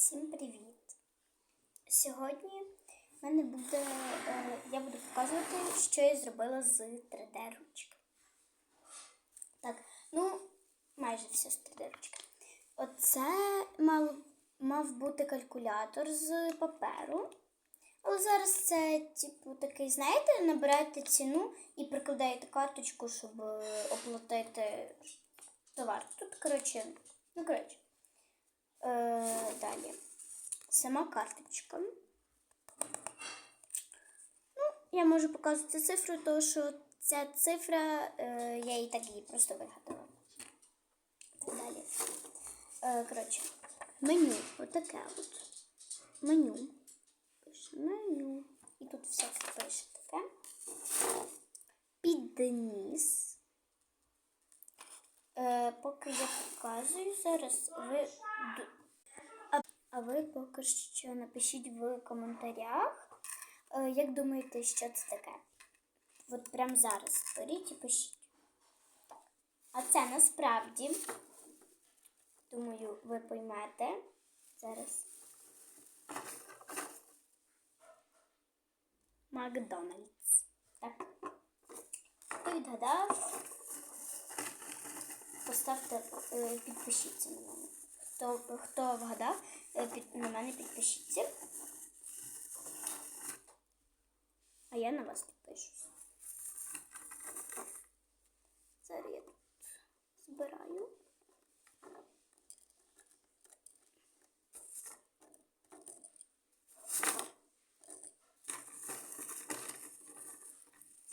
Всім привіт! Сьогодні мене буде, е, я буду показувати, що я зробила з 3D ручки. Так, ну, майже все з 3D ручки. Оце мав, мав бути калькулятор з паперу. Але зараз це, типу, такий, знаєте, набираєте ціну і прикладаєте карточку, щоб е, оплатити товар. Тут, коротше, ну, коротше. Е, далі. Сама карточка. Ну, я можу показувати цифру, тому що ця цифра, е, я і так її просто вигадала. Далі. Е, коротше, меню. Отаке от. Меню. Пише меню. І тут всяке пише таке. Підніс. Е, поки я показую, зараз ви. А, ви поки що напишіть в коментарях, е, як думаєте, що це таке. От прямо зараз беріть і пишіть. А це насправді, думаю, ви поймете зараз. Макдональдс. Так. Хто відгадав? Поставте, е, підпишіться на мене. Хто, хто вгадав, е, під, на мене підпишіться. А я на вас підпишусь. Зараз я тут збираю.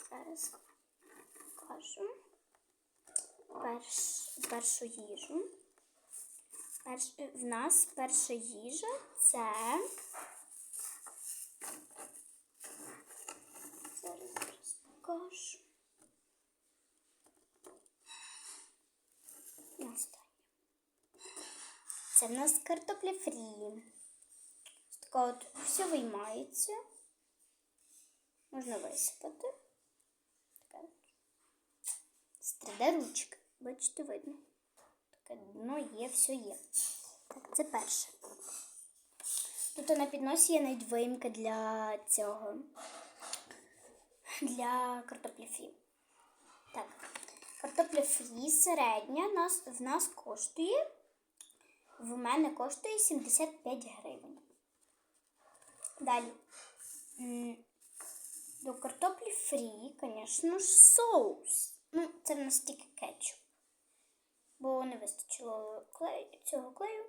Зараз покажу перш, першу їжу. Перш, в нас перша їжа це. Зараз покажу. Це в нас картопля фрі. Така от все виймається. Можна висипати. Така от. З 3D ручки. Бачите, видно. Таке дно є, все є. Так, це перше. Тут на підносі є навіть виїмка для цього. Для картоплі фрі. Так, картопля фрі середня нас, в нас коштує. В мене коштує 75 гривень. Далі. До картоплі фрі, звісно ж, соус. Ну, це в нас тільки кетчуп. Бо не вистачило клею, цього клею.